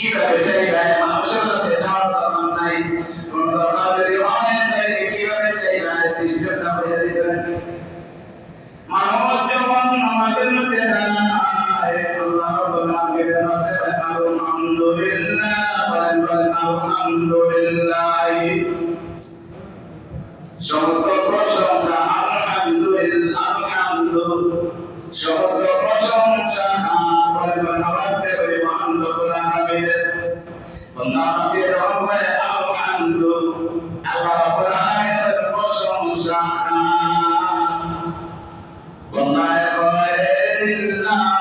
কীভাবে চাইবে মানুষের কাছে চাওয়ার দরকার নাই, কোন দরকার যদি হয়, তাহলে কীভাবে চাইবে সিস্টেমটা বুঝে দিয়েছেন মানুষ যখন আমাদের মধ্যে দাঁড়ায় আল্লাহ রাব্বুল আলামিনের কাছে আলহামদুলিল্লাহ, বলেন বলেন, আলহামদুলিল্লাহ। সমস্ত প্রশংসা, আলহামদুলিল্লাহ আলহামদু সমস্ত প্রশংসা Obrigado.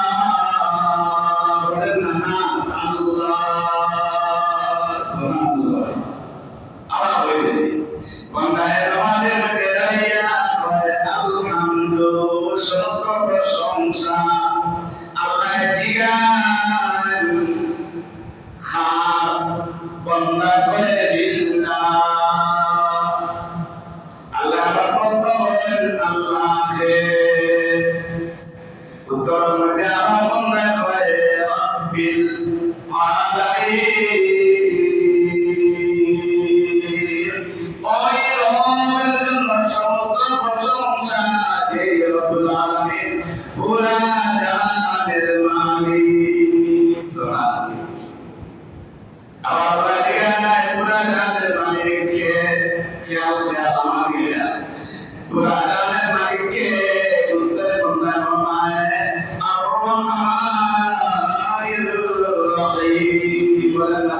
আর রহমানির রহিম বলেন না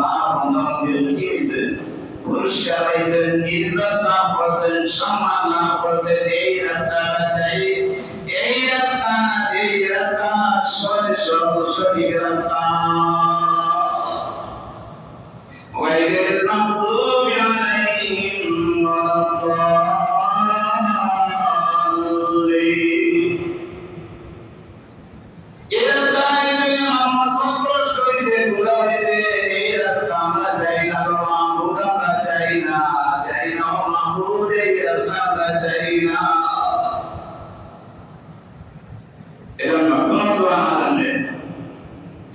পুরস্কার পাইছেন ইজ্জত লাভ করছেন সম্মান লাভ করছেন এই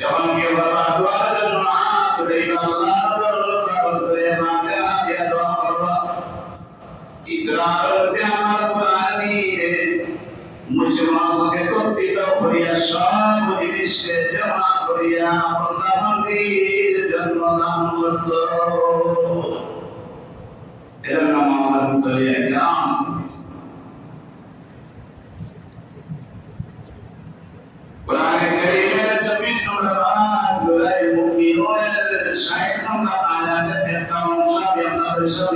যখন কেউ বাবা দোয়ার জন্য হাত উঠাইবে আল্লাহ করবা ইসরার আমার কোরআনি রে সাথে